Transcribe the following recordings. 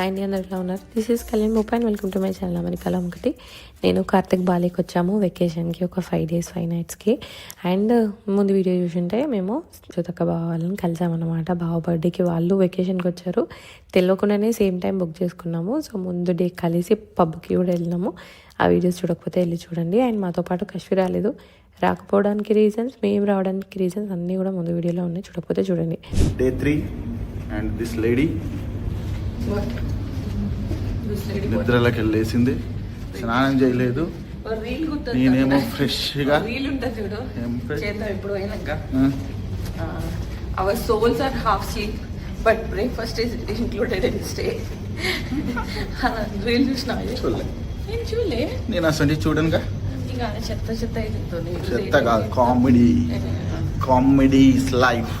Hi అండి అందరు ఎలా ఉన్నారు? This is Kalyan Boppa and welcome to my channel అమెరికాలో ఒకటి నేను కార్తిక్ బాలికి వచ్చాము వెకేషన్కి ఒక ఫైవ్ డేస్ ఫైవ్ నైట్స్కి అండ్ ముందు వీడియో చూసుంటే మేము చుతక్క బావ వాళ్ళని కలిసామన్నమాట బావ బర్త్డేకి వాళ్ళు వెకేషన్కి వచ్చారు. తెలియకుండానే సేమ్ టైం బుక్ చేసుకున్నాము. సో ముందు డే కలిసి పబ్కి కూడా వెళ్ళినాము. ఆ వీడియోస్ చూడకపోతే వెళ్ళి చూడండి. అండ్ మాతో పాటు కశ్మీర్ రాలేదు. రాకపోవడానికి రీజన్స్ మేము రావడానికి రీజన్స్ అన్నీ కూడా ముందు వీడియోలో ఉన్నాయి. చూడకపోతే చూడండి. Day three and this lady నిద్రలోకి వెళ్ళేసింది స్నానం చేయలేదు. నేనేమో ఫ్రెష్గా our souls are half sleep but breakfast is included in stay reel చూసిన నేను చూడలే. నేను అసలు చూడనుగా? చెత్త చెత్త చెత్త కాదు కామెడీ. Comedy life.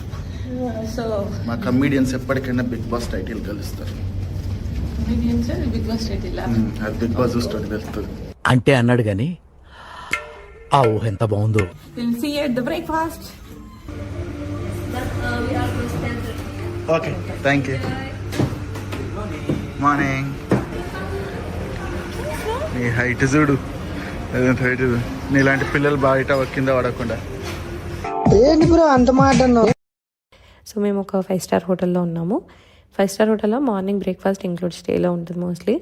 సో మా కమీడియన్స్ ఎప్పటికైనా బిగ్ బాస్ టైటిల్ కలుస్తారు బిగ్ బాస్ అంటే అన్నాడు గాని ఆ ఊహ ఎంత బాగుందో. Breakfast okay thank you morning నీ హైట్ చూడు. అదంత హైట్ నీలాంటి పిల్లలు బయట కింద పడకుండా. ఏంటి బ్రో అంత మాట అన్నావు? సో మేము ఒక ఫైవ్ స్టార్ హోటల్లో ఉన్నాము. ఫైవ్ స్టార్ హోటల్లో మార్నింగ్ బ్రేక్ఫాస్ట్ ఇంక్లూడ్ స్టేలో ఉంటుంది మోస్ట్లీ.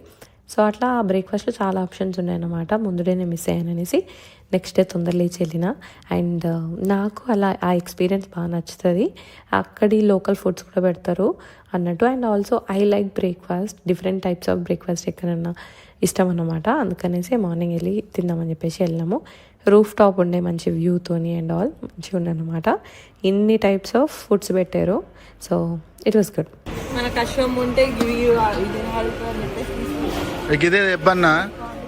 సో అట్లా ఆ బ్రేక్ఫాస్ట్లో చాలా ఆప్షన్స్ ఉన్నాయన్నమాట. ముందుడే నేను మిస్ అయ్యాను అనేసి నెక్స్ట్ డే తొందర లేచి వెళ్ళిన. అండ్ నాకు అలా ఆ ఎక్స్పీరియన్స్ బాగా నచ్చుతుంది. అక్కడి లోకల్ ఫుడ్స్ కూడా పెడతారు అన్నట్టు. And also I like breakfast. Different types of breakfast ఎక్కడన్నా. ఇష్టం అన్నమాట అందుకనేసి మార్నింగ్ వెళ్ళి తిందామని చెప్పేసి వెళ్ళినాము రూఫ్ టాప్ ఉండే మంచి వ్యూతోని అండ్ ఆల్ మంచిగా ఉండే అనమాట ఇన్ని టైప్స్ ఆఫ్ ఫుడ్స్ పెట్టారు. సో ఇట్ వాస్ గుడ్ ఇదే ఇబ్బన్నా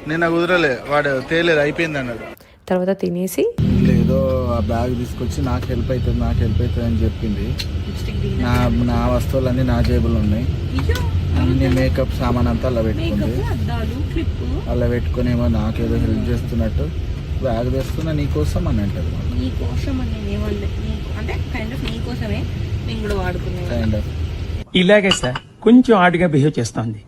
నిన్న కుదరలే వాడు తేలేదు అయిపోయింది అన్నాడు. తర్వాత తినేసి ఏదో ఆ బ్యాగ్ తీసుకొచ్చి నాకు హెల్ప్ అవుతుంది నాకు హెల్ప్ అవుతుంది అని చెప్పింది. నా నా వస్తువులన్నీ నా జేబులు ఉన్నాయి. అన్ని మేకప్ సామాన్ అంతా అలా పెట్టుకుంది. అద్దాలు క్లిప్ అలా పెట్టుకునేమో నాకేదో హెల్ప్ చేస్తున్నట్టు బ్యాగ్ తెస్తున్నా నీకోసం అని అంటది నీ కోసం అని నేను ఏమనలే నీకు అంటే కైండ్ ఆఫ్ నీ కోసమే నేను కూడా వాడుకున్నాను కైండ్ ఆఫ్ ఇలాగే సార్ కొంచెం ఆడుగా బిహేవ్ చేస్తోంది.